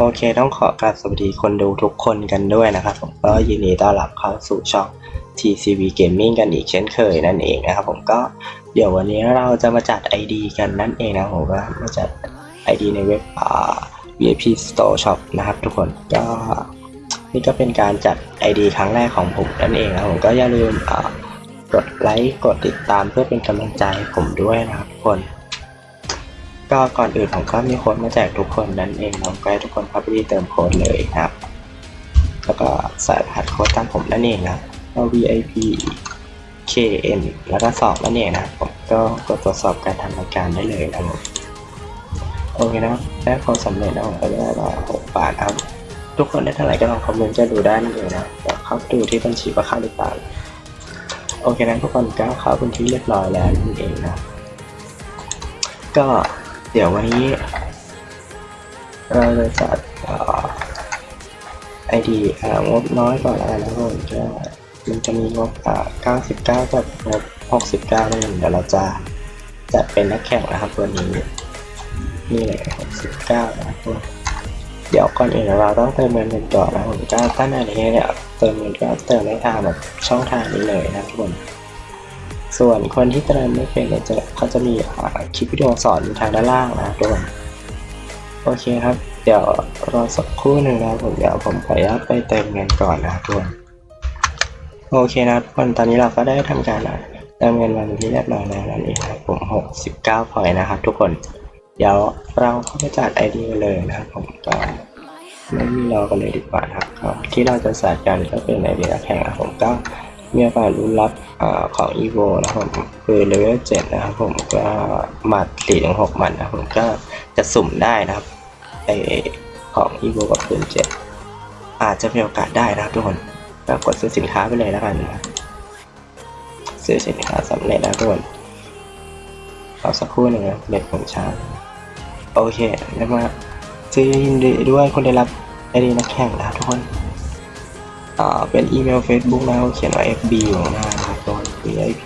โอเคต้องขอกราบสวัสดีคนดูทุกคนกันด้วยนะครับผมก็ยินดีต้อนรับเข้าสู่ช่อง TCV Gaming กันอีกเช่นเคยนั่นเองนะครับผมก็เดี๋ยววันนี้เราจะมาจัด ID กันนั่นเองนะผมว่ามาจัด ID ในเว็บอ่า VIP Store Shop นะครับทุกคนก็นี่ก็เป็นการจัด ID ครั้งแรกของผมนั่นเองนะผมก็อย่าลืมอ่ากดไลค์กดติดตามเพื่อเป็นกำลังใจผมด้วยนะครับทุกคน ก็ก่อนอื่นผมก็มีโค้ดมาแจกทุกคนนั่นเองผมก็ให้ทุกคนเข้าไปที่เติมโค้ดเลยครับ แล้วก็ใส่รหัสโค้ดตามผมนั่นเองนะ VIP KN แล้วก็สอบนั่นเองนะผมก็กดตรวจสอบการทำรายการได้เลยนะครับผมโอเคนะครับได้โค้ดสำเร็จแล้วผมก็ได้มาหกบาทครับ ทุกคนได้เท่าไหร่ก็ลองคอมเมนต์จะดูได้นั่นเองนะเดี๋ยวเข้าดูที่บัญชีว่าเข้าหรือเปล่าโอเคนะทุกคนก็เข้าเป็นที่เรียบร้อยแล้วนั่นเองนะก็ เดี๋ยววันนี้ เราจะจัดไอดีงบน้อยก่อนแล้วกันะผมก็มันจะมีงบอ่า99 กับงบ69นั่นเองเดี๋ยวเราจะจัดเป็นนักแข่งนะครับตัวนี้นี่เลย69นะครับเดี๋ยวก่อนอื่นเราต้องเติมเงินกันก่อนนะผมก็ถ้าในนี้เนี่ยเติมเงินก็เติมได้ทางแบบช่องทางนี้เลยนะทุกคน ส่วนคนที่เติมไม่เป็นเนี่ยจะเขาจะมีคลิปวิดีโอสอนอยู่ทางด้านล่างนะครับทุกคนโอเคครับ เดี๋ยวรอสักครู่หนึ่งนะผมเดี๋ยวผมขออนุญาตไปเติมเงินก่อนนะทุกคนโอเคนะทุกคนตอนนี้เราก็ได้ทำการเติมเงินมาเป็นที่เรียบร้อยแล้วนั่นเองครับผม69พอยต์นะครับทุกคนเดี๋ยวเราเข้าไปจัด ID กันเลยนะครับผมก็ไม่มีรอกันเลยดีกว่านะครับที่เราจะจัดกันก็เป็น ID นักแข่งนะผมก็ มีโอกาสลุ้นรับอของ EVO นะครับ คือเลเวล7นะครับผมก็หมัด4ถึง6หมัดนะผมก็จะสุ่มได้นะครับไอของ EVO กับปืน7อาจจะมีโอกาสได้นะครับทุกคนก็กดซื้อสินค้าไปเลยแล้วกันนะซื้อสินค้าสำเร็จแล้วทุกคนรอสักครู่หนึ่งนะเน็ตผมช้าโอเคแล้วมาซื้อยินดีด้วยคนได้รับไอดีนักแข่งนะทุกคน เป็นอีเมล Facebook นะครับเขียนว่า FB อยู่ข้างหน้านะครับตัว VIP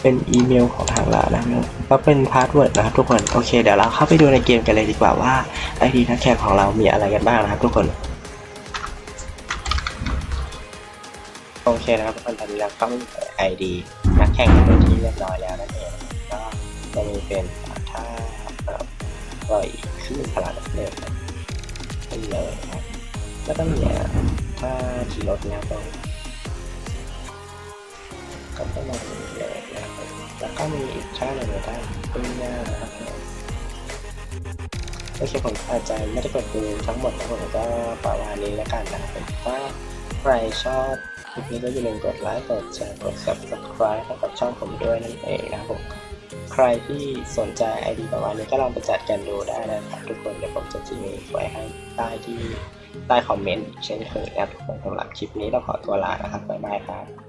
เป็นอีเมลของทางร้านนะครับก็เป็นพาสเวิร์ดนะครับทุกคนโอเคเดี๋ยวเราเข้าไปดูในเกมกันเลยดีกว่าว่าไอดีนักแข่งของเรามีอะไรกันบ้างนะครับทุกคนโอเคนะครับทุกคนตอนนี้เราเข้าไอดีนักแข่งเป็นที่เรียบร้อยแล้วนั่นเองก็จะมีเป็นท่าปล่อยขึ้นพลังเดิมนี่เลยนะครับแล้วก็มี ท่าขี่รถนะครับตรงก็ประมาณนี้เลยนะครับแล้วก็มีอีกท่าหนึ่งท่าปิ้งย่านะครับโอเคผมอาจจะไม่ได้กดดูทั้งหมดนะผมก็ประมาณนี้แล้วกันนะครับถ้าใครชอบคลิปนี้ก็อย่าลืมกดไลค์กดแชร์กด subscribe ให้กับช่องผมด้วยนั่นเองนะครับผมใครที่สนใจไอดีประมาณนี้ก็ลองไปจัดกันดูได้นะครับทุกคนเดี๋ยวผมจะทิ้งไว้ให้ใต้ที่ ใต้คอมเมนต์เช่นเคยนะครับทุกคนสำหรับคลิปนี้เราขอตัวลานะครับบ๊ายบายครับ